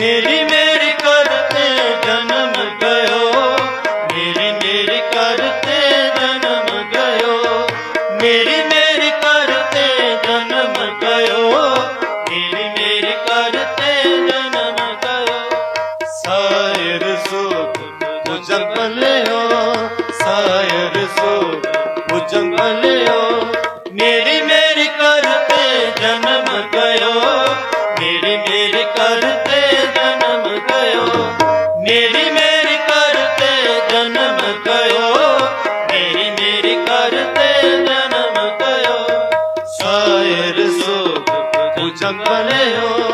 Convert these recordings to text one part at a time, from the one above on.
ਮੇਰੀ ਮੇਰੀ সকলেও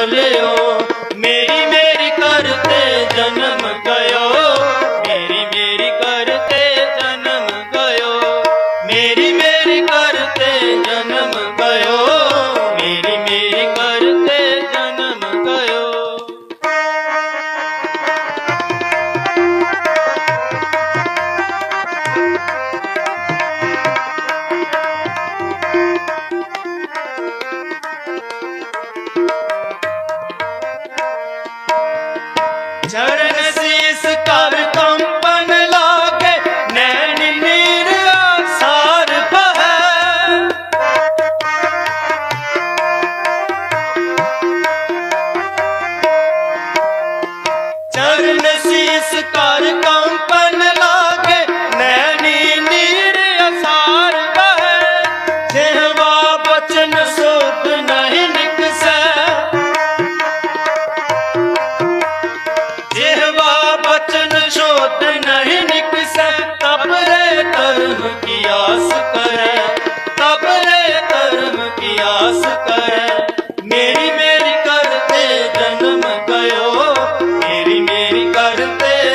ਭੁਜੰਗਲਿਓ ਮੇਰੀ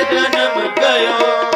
જન્મ ગયો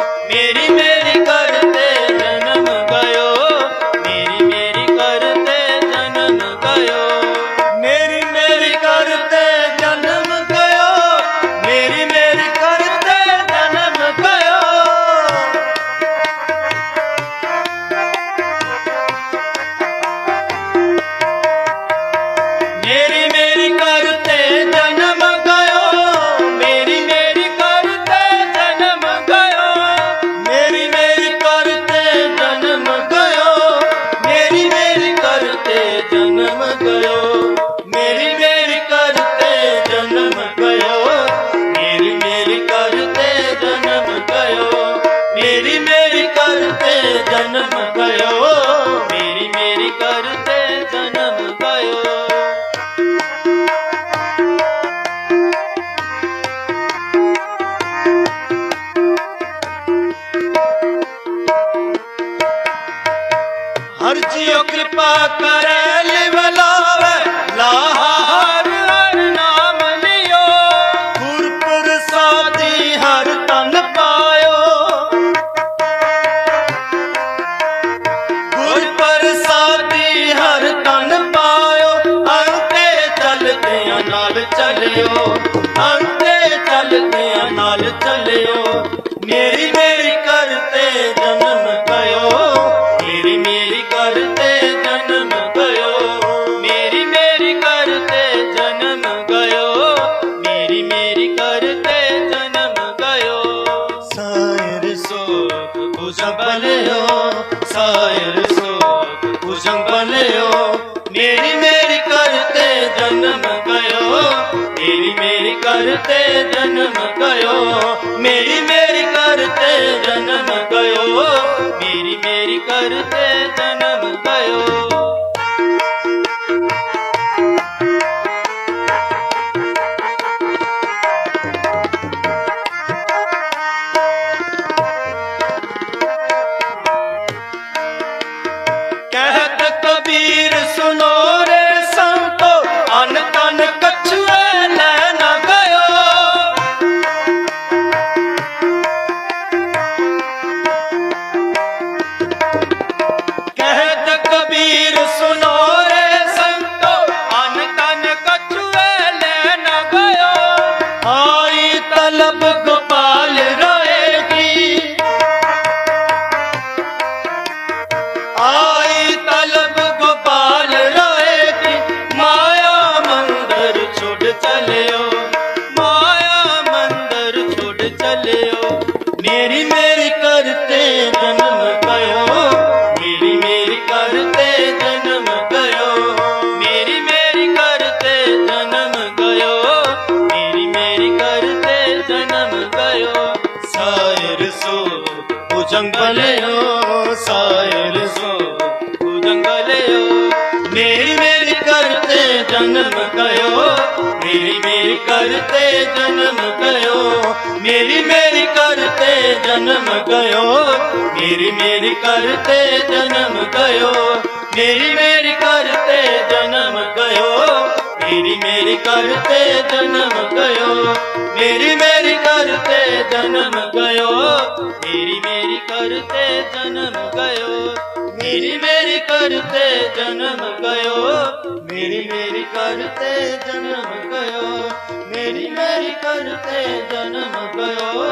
आयो रब को ਮੇਰ ਕਰਤੇ ਜਨਮ ਕਯੋ ਮੇਰੀ ਮੇਰ ਕਰਤੇ ਜਨਮ ਕਯੋ ਮੇਰੀ ਮੇਰ ਕਰਤੇ ਜਨਮ ਕਯੋ ਮੇਰੀ ਮੇਰ ਕਰਤੇ ਜਨਮ ਕਯੋ ਮੇਰੀ ਮੇਰ ਕਰਤੇ ਜਨਮ ਕਯੋ ਮੇਰੀ ਮੇਰ ਕਰਤੇ ਜਨਮ ਕਯੋ ਮੇਰੀ ਮੇਰ ਕਰਤੇ ਜਨਮ ਕਯੋ ਮੇਰੀ ਮੇਰ ਕਰਤੇ ਜਨਮ ਕਯੋ ਮੇਰੀ ਮੇਰੀ ਕਰਤੇ ਜਨਮ ਗਇਓ ਮੇਰੀ ਮੇਰੀ ਕਰਤੇ ਜਨਮ ਗਇਓ ਮੇਰੀ ਮੇਰੀ ਕਰਤੇ ਜਨਮ ਗਇਓ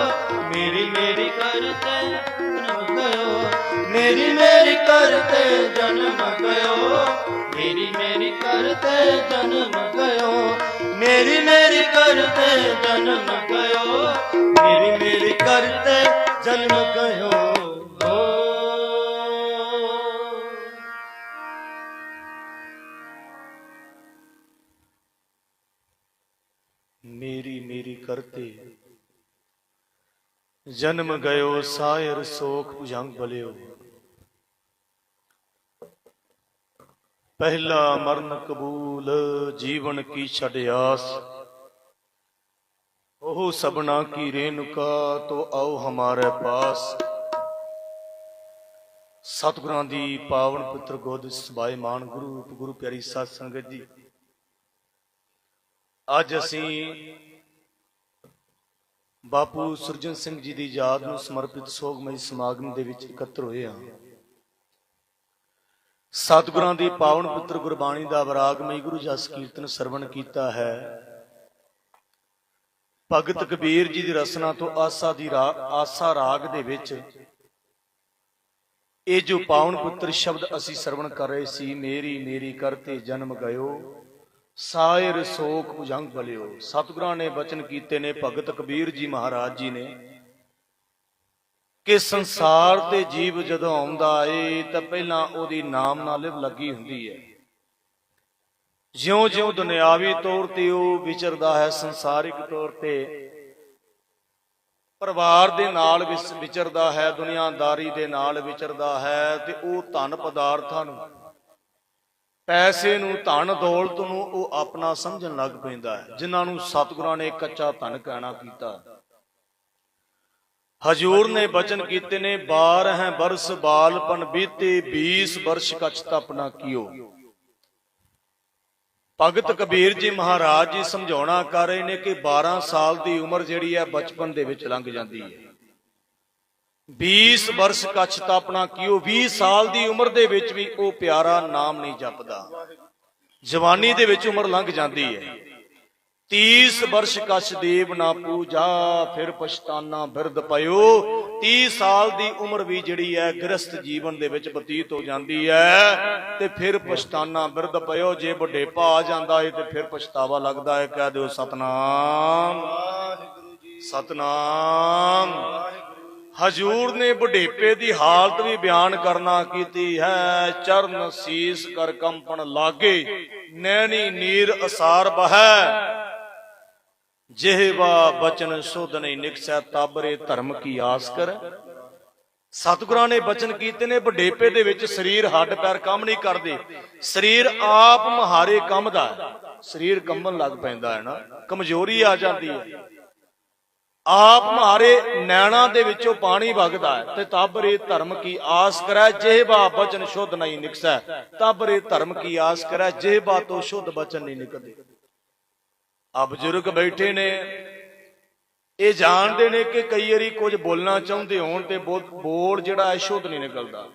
ਮੇਰੀ ਮੇਰੀ ਕਰਤੇ ਜਨਮ ਗਇਓ ਮੇਰੀ ਮੇਰੀ ਕਰਤੇ ਜਨਮ ਗਇਓ ਮੇਰੀ ਮੇਰੀ ਕਰਤੇ ਜਨਮ ਗਇਓ ਮੇਰੀ ਮੇਰੀ ਕਰਤੇ ਜਨਮ ਗਇਓ ਮੇਰੀ ਮੇਰੀ ਕਰਤੇ ਜਨਮ ਗਇਓ ਕਰਤੇ ਜਨਮ ਗਇਓ ਸਾਇਰ ਸੋਖ ਭੁਜੰਗ ਬਲਿਓ। ਪਹਿਲਾ ਮਰਨ ਕਬੂਲ ਜੀਵਨ ਕੀ ਛੜ ਆਸ। ਉਹ ਸਬਨਾ ਕੀ ਰੇਨੁਕਾ ਤੋ ਆਓ ਹਮਾਰੇ ਪਾਸ। ਸਤਿਗੁਰਾਂ ਦੀ ਪਾਵਨ ਪੁੱਤਰ ਗੋਦ ਸਬਾਏ ਮਾਨ ਗੁਰੂ ਗੁਰੂ ਪਿਆਰੀ ਸਾਧ ਸੰਗਤ ਜੀ। ਅੱਜ ਅਸੀਂ ਬਾਪੂ ਸੁਰਜਨ ਸਿੰਘ ਜੀ ਦੀ ਯਾਦ ਨੂੰ ਸਮਰਪਿਤ ਸੋਗਮਈ ਸਮਾਗਮ ਦੇ ਵਿੱਚ ਇਕੱਤਰ ਹੋਏ ਹਾਂ। ਸਤਿਗੁਰਾਂ ਦੀ ਪਾਵਨ ਪੁੱਤਰ ਗੁਰਬਾਣੀ ਦਾ ਵਿਰਾਗਮਈ ਗੁਰੂ ਜਸ ਕੀਰਤਨ ਸਰਵਣ ਕੀਤਾ ਹੈ। ਭਗਤ ਕਬੀਰ ਜੀ ਦੀ ਰਸਨਾ ਤੋਂ ਆਸਾ ਦੀ ਰਾ- ਆਸਾ ਰਾਗ ਦੇ ਵਿੱਚ ਇਹ ਜੋ ਪਾਵਨ ਪੁੱਤਰ ਸ਼ਬਦ ਅਸੀਂ ਸਰਵਣ ਕਰ ਰਹੇ ਸੀ, ਮੇਰੀ ਮੇਰੀ ਕਰਤੇ ਜਨਮ ਗਇਓ। ਸਾਇਰ ਸੋਖ ਭੁਜੰਗ ਬਲਿਓ ਸਤਿਗੁਰਾਂ ਨੇ ਬਚਨ ਕੀਤੇ ਨੇ ਭਗਤ ਕਬੀਰ ਜੀ ਮਹਾਰਾਜ ਜੀ ਨੇ। ਕਿ ਸੰਸਾਰ ਤੇ ਜੀਵ ਜਦੋਂ ਆਉਂਦਾ ਏ, ਤਾਂ ਪਹਿਲਾਂ ਉਹਦੀ ਨਾਮ ਨਾਲ ਲਿਵ ਲੱਗੀ ਹੁੰਦੀ ਹੈ ਜਿਉਂ-ਜਿਉਂ ਦੁਨਿਆਵੀ ਤੌਰ ਤੇ ਉਹ ਵਿਚਰਦਾ ਹੈ ਸੰਸਾਰਿਕ ਤੌਰ ਤੇ। ਪਰਿਵਾਰ ਦੇ ਨਾਲ ਵਿਚਰਦਾ ਹੈ, ਦੁਨੀਆਦਾਰੀ ਦੇ ਨਾਲ ਵਿਚਰਦਾ ਹੈ, ਤੇ ਉਹ ਧਨ ਪਦਾਰਥਾਂ ਨੂੰ ਪੈਸੇ ਨੂੰ ਧਨ ਦੌਲਤ ਨੂੰ ਉਹ ਆਪਣਾ ਸਮਝਣ ਲੱਗ ਪੈਂਦਾ ਹੈ, ਜਿਨ੍ਹਾਂ ਨੂੰ ਸਤਿਗੁਰਾਂ ਨੇ ਕੱਚਾ ਧਨ ਕਹਿਣਾ ਕੀਤਾ। ਹਜੂਰ ਨੇ ਬਚਨ ਕੀਤੇ ਨੇ 12 ਬਰਸ ਬਾਲਪਨ ਬੀਤੇ 20 ਬਰਸ਼ ਕਛ ਤਪਨਾ ਕੀਓ। ਭਗਤ ਕਬੀਰ ਜੀ ਮਹਾਰਾਜ ਜੀ ਸਮਝਾਉਣਾ ਕਰ ਰਹੇ ਨੇ ਕਿ 12 ਸਾਲ ਦੀ ਉਮਰ ਜਿਹੜੀ ਹੈ ਬਚਪਨ ਦੇ ਵਿੱਚ ਲੰਘ ਜਾਂਦੀ ਹੈ। 20 ਵਰਸ਼ ਕੱਛ ਤਾਂ ਆਪਣਾ ਕਿਉ 20 ਸਾਲ ਦੀ ਉਮਰ ਦੇ ਵਿੱਚ ਵੀ ਉਹ ਪਿਆਰਾ ਨਾਮ ਨਹੀਂ ਜਪਦਾ। ਜਵਾਨੀ ਦੇ ਵਿੱਚ ਉਮਰ ਲੰਘ ਜਾਂਦੀ ਹੈ। 30 ਵਰਸ਼ ਕਛ ਦੇਵ ਨਾ ਪੂਜਾ, ਫਿਰ ਪਛਤਾਨਾ ਬਿਰਧ ਪਇਓ 30 ਸਾਲ ਦੀ ਉਮਰ ਵੀ ਜਿਹੜੀ ਹੈ, ਗ੍ਰਸਥ ਜੀਵਨ ਦੇ ਵਿੱਚ ਬਤੀਤ ਹੋ ਜਾਂਦੀ ਹੈ ਤੇ ਫਿਰ ਪਛਤਾਨਾ ਬਿਰਧ ਪਇਓ ਜੇ ਬੁਢੇਪਾ ਆ ਜਾਂਦਾ ਹੈ ਤੇ ਫਿਰ ਪਛਤਾਵਾ ਲੱਗਦਾ ਹੈ ਕਹਿ ਦਿਓ, ਸਤਨਾਮ ਸਤਨਾਮ। ਹਜੂਰ ਨੇ ਬੁਢੇਪੇ ਦੀ ਹਾਲਤ ਵੀ ਬਿਆਨ ਕਰਨਾ ਕੀਤੀ ਹੈ। ਚਰਨ ਸੀਸ ਕਰ ਕੰਪਨ ਲਾਗੇ, ਨੈਣੀ ਨੀਰ ਅਸਾਰ ਬਹੈ। ਜਿਹਵਾ ਬਚਨ ਸੁਧ ਨਹੀਂ ਨਿਕਸੈ, ਤਾਬਰੇ ਧਰਮ ਕੀ ਆਸ ਕਰ। ਸਤਿਗੁਰਾਂ ਨੇ ਬਚਨ ਕੀਤੇ ਨੇ, ਬੁਢੇਪੇ ਦੇ ਵਿੱਚ ਸਰੀਰ ਹੱਡ ਪੈਰ ਕੰਮ ਨਹੀਂ ਕਰਦੇ। ਸਰੀਰ ਆਪ ਮਹਾਰੇ ਕੰਮ ਦਾ ਸਰੀਰ ਕੰਬਣ ਲੱਗ ਪੈਂਦਾ ਹੈ ਨਾ। ਕਮਜ਼ੋਰੀ ਆ ਜਾਂਦੀ ਹੈ। ਆਪ ਮਾਰੇ ਨੈਣਾ ਦੇ ਵਿੱਚੋਂ ਪਾਣੀ ਵਗਦਾ ਹੈ ਤੇ ਤਾਬਰੇ ਧਰਮ ਕੀ ਆਸ ਕਰੈ ਜਿਹਵਾ ਬਚਨ ਸ਼ੁੱਧ ਨਹੀਂ ਨਿਕਸੈ। ਤਾਬਰੇ ਧਰਮ ਕੀ ਆਸ ਕਰੈ ਜਿਹਵਾ ਤੋਂ ਸ਼ੁੱਧ ਬਚਨ ਨਹੀਂ ਨਿਕਲਦੇ। ਆ ਬਜ਼ੁਰਗ ਬੈਠੇ ਨੇ। ਇਹ ਜਾਣਦੇ ਨੇ ਕਿ ਕਈ ਵਾਰੀ ਕੁਝ ਬੋਲਣਾ ਚਾਹੁੰਦੇ ਹੋਣ ਤੇ ਬੋ- ਬੋਲ ਜਿਹੜਾ ਹੈ ਸ਼ੁੱਧ ਨਹੀਂ ਨਿਕਲਦਾ।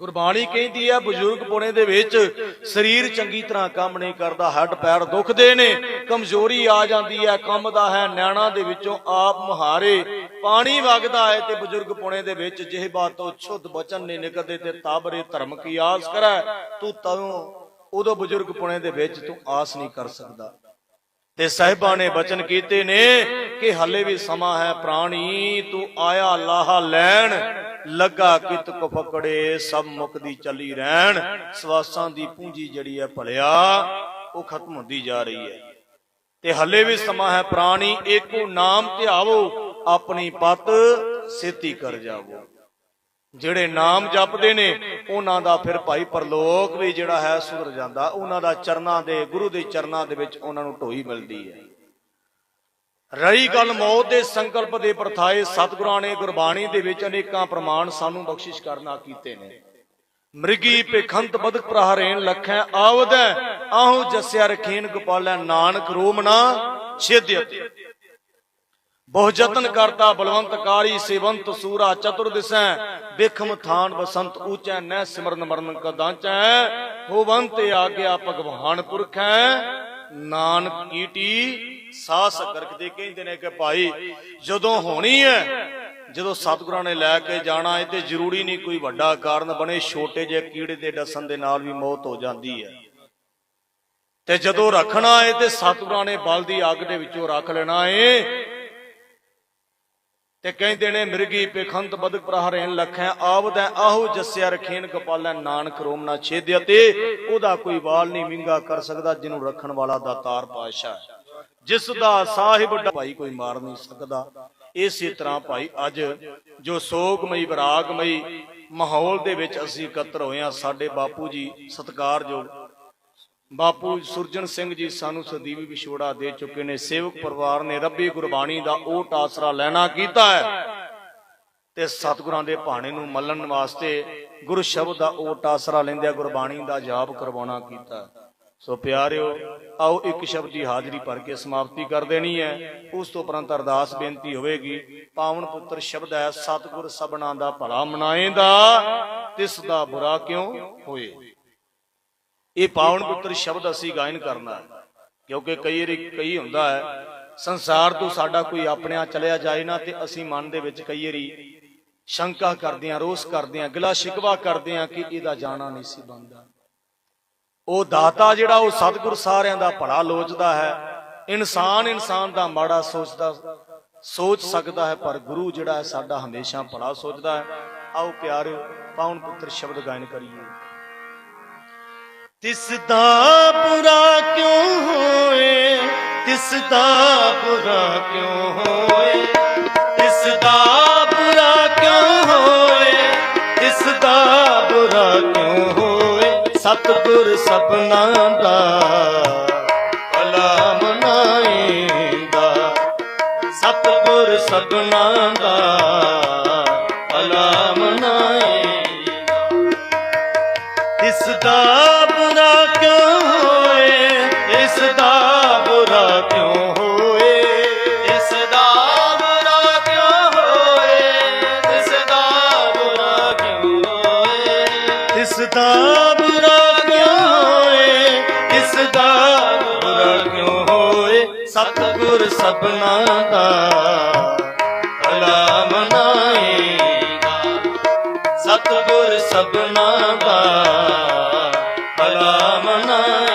ਗੁਰਬਾਣੀ ਕਹਿੰਦੀ ਹੈ ਬਜ਼ੁਰਗ ਪੁਣੇ ਦੇ ਵਿੱਚ ਸਰੀਰ ਚੰਗੀ ਤਰ੍ਹਾਂ ਕੰਮ ਨਹੀਂ ਕਰਦਾ, ਹੱਡ ਪੈਰ ਦੁਖਦੇ ਨੇ, ਕਮਜ਼ੋਰੀ ਆ ਜਾਂਦੀ ਹੈ, ਕੰਮ ਦਾ ਹੈ ਨੈਣਾ ਦੇ ਵਿੱਚੋਂ ਆਪ ਮੁਹਾਰੇ, ਪਾਣੀ ਵਗਦਾ ਹੈ ਤੇ ਬਜ਼ੁਰਗ ਪੁਣੇ ਦੇ ਵਿੱਚ ਜਿਹੇ ਬਾਤੋਂ ਛੁੱਧ ਬਚਨ ਨਹੀਂ ਨਿਕਲਦੇ ਤੇ ਤਾਬਰੇ ਧਰਮ ਕੀ ਆਸ ਕਰੈ, ਤੂੰ ਤਦੋਂ, ਉਦੋਂ ਬਜ਼ੁਰਗ ਪੁਣੇ ਦੇ ਵਿੱਚ ਤੂੰ ਆਸ ਨਹੀਂ ਕਰ ਸਕਦਾ। ਤੇ ਸਾਹਿਬਾਂ ਨੇ ਬਚਨ ਕੀਤੇ ਨੇ ਕਿ ਹੱਲੇ ਵੀ ਸਮਾਂ ਹੈ ਪ੍ਰਾਣੀ, ਤੂੰ ਆਇਆ ਲਾਹਾ ਲੈਣ, ਲੱਗਾ ਕਿਤ ਕੋ ਫਕੜੇ, ਸਭ ਮੁਕਦੀ ਚੱਲੀ ਰਹਿਣ। ਸਵਾਸਾਂ ਦੀ ਪੂੰਜੀ ਜਿਹੜੀ ਹੈ ਭਲਿਆ, ਉਹ ਖਤਮ ਹੁੰਦੀ ਜਾ ਰਹੀ ਹੈ। ਤੇ ਹੱਲੇ ਵੀ ਸਮਾਂ ਹੈ ਪ੍ਰਾਣੀ, ਏਕੋ ਨਾਮ ਧਿਆਵੋ, ਆਪਣੀ ਪਤ ਸੇਤੀ ਕਰ ਜਾਵੋ। ਜਿਹੜੇ ਨਾਮ ਜਪਦੇ ਨੇ, ਉਹਨਾਂ ਦਾ ਫਿਰ ਭਾਈ ਪਰਲੋਕ ਵੀ ਜਿਹੜਾ ਹੈ ਸੁਧਰ ਜਾਂਦਾ। ਉਹਨਾਂ ਦਾ ਚਰਨਾਂ ਦੇ, ਗੁਰੂ ਦੇ ਚਰਨਾਂ ਦੇ ਵਿੱਚ ਉਹਨਾਂ ਨੂੰ ਢੋਈ ਮਿਲਦੀ ਹੈ। ਰਹੀ ਗੱਲ ਮੌਤ ਦੇ ਸੰਕਲਪ ਦੇ ਪ੍ਰਥਾਏ ਸਤਿਗੁਰਾਂ ਨੇ ਗੁਰਬਾਣੀ ਦੇ ਵਿੱਚ ਅਨੇਕਾਂ ਪ੍ਰਮਾਣ ਸਾਨੂੰ ਬਖਸ਼ਿਸ਼ ਕਰਨਾ ਕੀਤੇ ਨੇ। ਮ੍ਰਿਗੀ ਪੇਖੰਤ ਬਦਕ ਪ੍ਰਹਾਰੇਨ ਲਖੈ ਆਵਦੈ, ਆਹੂ ਜਸਿਆ ਰਖੀਨ ਗੋਪਾਲੈ ਨਾਨਕ ਰੋਮਨਾ ਛੇਦਿਅਤ। ਬਹੁ ਜਤਨ ਕਰਤਾ ਬਲਵੰਤ ਕਾਰੀ ਸੇਵੰਤ ਸੂਰਾ ਚਤੁਰ ਦਿਸੈ ਬਿਖਮ ਥਾਨ ਬਸੰਤ ਊਚੈ ਨੈ ਸਿਮਰਨ ਮਰਨ ਕਦਾਚੈ, ਹੋਵੰਤ ਆਗਿਆ ਭਗਵਾਨ ਪੁਰਖੈ, ਨਾਨਕ ਕੀਟੀ ਸਾਸ ਕਰਕਦੇ ਕਹਿੰਦੇ ਨੇ ਕਿ ਭਾਈ, ਜਦੋਂ ਹੋਣੀ ਹੈ ਜਦੋਂ ਸਤਿਗੁਰਾਂ ਨੇ ਲੈ ਕੇ ਜਾਣਾ ਹੈ ਤੇ ਜ਼ਰੂਰੀ ਨਹੀਂ ਕੋਈ ਵੱਡਾ ਕਾਰਨ ਬਣੇ, ਛੋਟੇ ਜਿਹੇ ਕੀੜੇ ਦੇ ਡਸਣ ਦੇ ਨਾਲ ਵੀ ਮੌਤ ਹੋ ਜਾਂਦੀ ਹੈ ਤੇ ਜਦੋਂ ਰੱਖਣਾ ਹੈ ਤੇ ਸਤਿਗੁਰਾਂ ਨੇ ਬਲ ਦੀ ਅੱਗ ਦੇ ਵਿੱਚੋਂ ਰੱਖ ਲੈਣਾ ਹੈ ਤੇ ਕਹਿੰਦੇ ਨੇ, ਮਿਰਗੀ ਪੇਖੰਤ ਬਦਕ ਪ੍ਰਹਰੇਨ ਲਖੈ ਆਵਦੈ ਆਹੋ ਜਸਿਆ ਰਖੇਨ ਕਪਾਲੈ ਨਾਨਕ ਰੋਮ ਛੇਦਿਆ ਤੇ ਉਹਦਾ ਕੋਈ ਵਾਲ ਨਹੀਂ ਵਿੰਗਾ ਕਰ ਸਕਦਾ ਜਿਹਨੂੰ ਰੱਖਣ ਵਾਲਾ ਦਾਤਾਰ ਪਾਤਸ਼ਾਹ ਹੈ। ਜਿਸ ਦਾ ਸਾਹਿਬ ਭਾਈ ਕੋਈ ਮਾਰ ਨਹੀਂ ਸਕਦਾ। ਇਸੇ ਤਰ੍ਹਾਂ ਭਾਈ ਅੱਜ ਜੋ ਸੋਗਮਈ, ਵਿਰਾਗਮਈ ਮਾਹੌਲ ਦੇ ਵਿੱਚ ਅਸੀਂ ਇਕੱਤਰ ਹੋਏ ਹਾਂ, ਸਾਡੇ ਬਾਪੂ ਜੀ ਸਤਿਕਾਰਯੋਗ ਬਾਪੂ ਸੁਰਜਨ ਸਿੰਘ ਜੀ ਸਾਨੂੰ ਸਦੀਵੀ ਵਿਛੋੜਾ ਦੇ ਚੁੱਕੇ ਨੇ। ਸੇਵਕ ਪਰਿਵਾਰ ਨੇ ਰੱਬੀ ਗੁਰਬਾਣੀ ਦਾ ਓਟ ਆਸਰਾ ਲੈਣਾ ਕੀਤਾ ਹੈ ਤੇ ਸਤਿਗੁਰਾਂ ਦੇ ਭਾਣੇ ਨੂੰ ਮੱਲਣ ਵਾਸਤੇ ਗੁਰੂ ਸ਼ਬਦ ਦਾ ਓਟ ਆਸਰਾ ਲੈਂਦਿਆਂ ਗੁਰਬਾਣੀ ਦਾ ਜਾਪ ਕਰਵਾਉਣਾ ਕੀਤਾ ਸੋ ਪਿਆਰਿਓ, ਆਓ ਇੱਕ ਸ਼ਬਦ ਦੀ ਹਾਜ਼ਰੀ ਭਰ ਕੇ ਸਮਾਪਤੀ ਕਰ ਦੇਣੀ ਹੈ। ਉਸ ਤੋਂ ਉਪਰੰਤ ਅਰਦਾਸ ਬੇਨਤੀ ਹੋਵੇਗੀ, ਪਾਵਨ ਪੁੱਤਰ ਸ਼ਬਦ ਹੈ, ਸਤਿਗੁਰ ਸਭਨਾ ਦਾ ਭਲਾ ਮਨਾਏਂਦਾ ਤਿਸ ਦਾ ਬੁਰਾ ਕਿਉਂ ਹੋਏ? ਇਹ ਪਾਵਨ ਪੁੱਤਰ ਸ਼ਬਦ ਅਸੀਂ ਗਾਇਨ ਕਰਨਾ ਕਿਉਂਕਿ ਕਈ ਵਾਰੀ ਕਈ ਹੁੰਦਾ ਹੈ ਸੰਸਾਰ ਤੋਂ ਸਾਡਾ ਕੋਈ ਆਪਣਿਆਂ ਚਲਿਆ ਜਾਏ ਨਾ ਤੇ ਅਸੀਂ ਮਨ ਦੇ ਵਿੱਚ ਕਈ ਵਾਰੀ ਸ਼ੰਕਾ ਕਰਦੇ ਆਂ ਰੋਸ ਕਰਦੇ ਆਂ ਗਿਲਾ ਸ਼ਿਕਵਾ ਕਰਦੇ ਆਂ ਕਿ ਇਹਦਾ ਜਾਣਾ ਨਹੀਂ ਸੀ ਬੰਦਾ ਉਹ ਦਾਤਾ ਜਿਹੜਾ ਉਹ ਸਤਿਗੁਰ ਸਾਰਿਆਂ ਦਾ ਭਲਾ ਲੋਚਦਾ ਹੈ। ਇਨਸਾਨ ਇਨਸਾਨ ਦਾ ਮਾੜਾ ਸੋਚਦਾ ਸੋਚ ਸਕਦਾ ਹੈ ਪਰ ਗੁਰੂ ਜਿਹੜਾ ਹੈ ਸਾਡਾ ਹਮੇਸ਼ਾ ਭਲਾ ਸੋਚਦਾ ਹੈ। ਆਓ ਪਿਆਰਿਓ ਪਾਵਨ ਪੁੱਤਰ ਸ਼ਬਦ ਗਾਇਨ ਕਰੀਏ। ਤਿਸ ਦਾ ਬੁਰਾ ਕਿਉਂ ਹੋਏ? ਤਿਸ ਦਾ ਬੁਰਾ ਕਿਉਂ ਹੋਏ? ਤਿਸ ਦਾ ਬੁਰਾ ਕਿਉਂ ਹੋਏ? ਤਿਸ ਦਾ ਬੁਰਾ ਕਿਉਂ ਹੋਏ? ਸਤਿਗੁਰ ਸਭਨਾ ਦਾ ਭਲਾ ਮਨਾਏਂਦਾ ਸਤਿਗੁਰ ਸਭਨਾ ਦਾ ਭਲਾ ਮਨਾਏਂਦਾ ਇਸ ਦਾ ਸਭਨਾ ਦਾ ਭਲਾ ਮਨਾਏਗਾ। ਸਤਿਗੁਰ ਸਭਨਾ ਦਾ ਭਲਾ ਮਨਾਏਗਾ।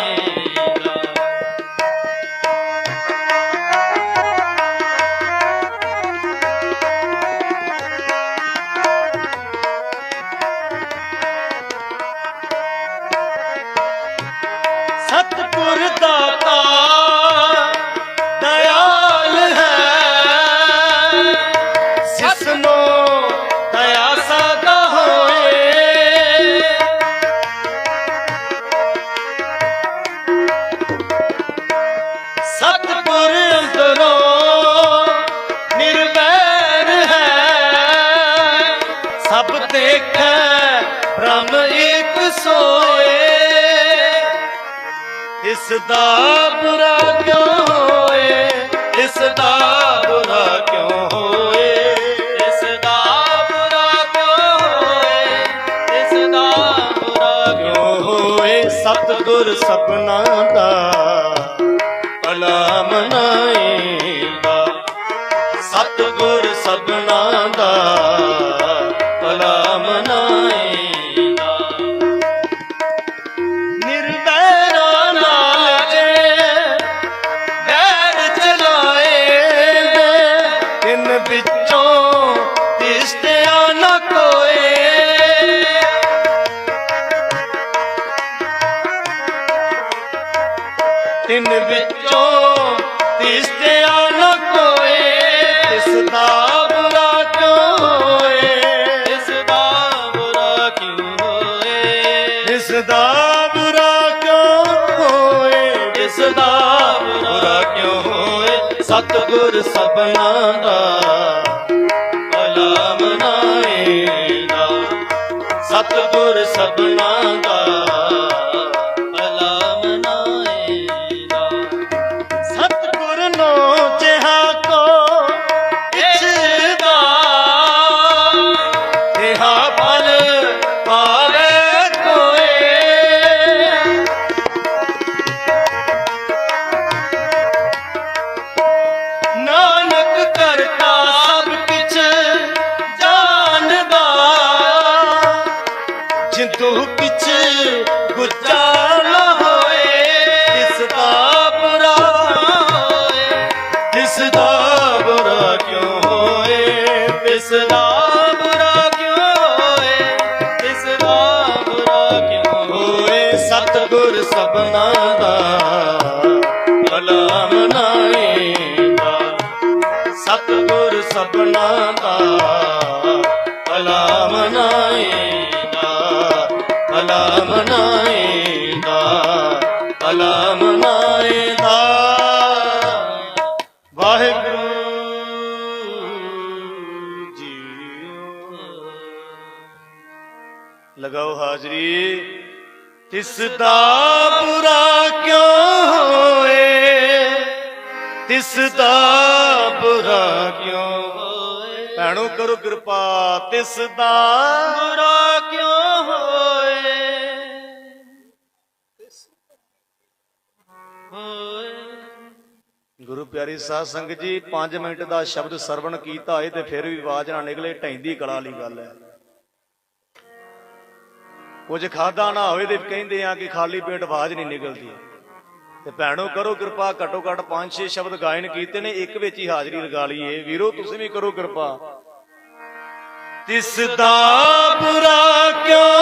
ਸਤਿਗੁਰ ਅੰਦਰੋਂ ਹੈ। ਸਭ ਦੇਖੈ ਬ੍ਰਹਮ ਸੋਏ। ਇਸ ਬੁਰਾ ਕਿਉਂ ਭਲਾ ਹੋਏ ਸਭਨਾ ਦਾ ਭਲਾ ਮਨਾਏਗਾ ਸਤਿਗੁਰ ਸਭਨਾ ਦਾ। ਇਸ ਦਾ ਬੁਰਾ ਕਿਉਂ ਹੋਏ? ਇਸ ਦਾ ਬੁਰਾ ਕਿਉਂ ਹੋਏ? ਸਤਿਗੁਰ ਸਭਨਾ ਦਾ ਭਲਾ ਮਨਾਏਗਾ ਸਤਿਗੁਰ ਸਭਨਾ ਦਾ ਤਿਸ ਦਾ ਬੁਰਾ ਕਿਉਂ ਹੋਏ? ਤਿਸ ਦਾ ਬੁਰਾ ਕਿਉਂ ਹੋਏ? ਭੈਣੋ, ਕਰੋ ਕਿਰਪਾ ਤਿਸ ਦਾ ਬੁਰਾ ਕਿਉਂ ਹੋਏ? ਗੁਰੂ ਪਿਆਰੀ ਸਾਧ ਸੰਗਤ ਜੀ 5 ਮਿੰਟ ਦਾ ਸ਼ਬਦ ਸਰਵਣ ਕੀਤਾ ਹੋਏ ਤੇ ਫਿਰ ਵੀ ਆਵਾਜ਼ ਨਾ ਨਿਕਲੇ ਢੈਂਦੀ ਕਲਾ ਵਾਲੀ ਗੱਲ ਹੈ। ਕੁਝ ਖਾਦਾ ਨਾ ਹੋਵੇ ਤੇ ਕਹਿੰਦੇ ਆ ਕਿ ਖਾਲੀ ਪੇਟ ਆਵਾਜ਼ ਨਹੀਂ ਨਿਕਲਦੀ। ਤੇ ਭੈਣੋ, ਕਰੋ ਕਿਰਪਾ, ਘਟੋ ਘਟ 5-6 ਸ਼ਬਦ ਗਾਇਨ ਕੀਤੇ ਨੇ, ਇੱਕ ਵਿੱਚ ਹੀ ਹਾਜ਼ਰੀ ਲਗਾ ਲਈਏ। ਵੀਰੋ, ਤੁਸੀਂ ਵੀ ਕਰੋ ਕਿਰਪਾ। ਤਿਸ ਦਾ ਬੁਰਾ ਕਿਉਂ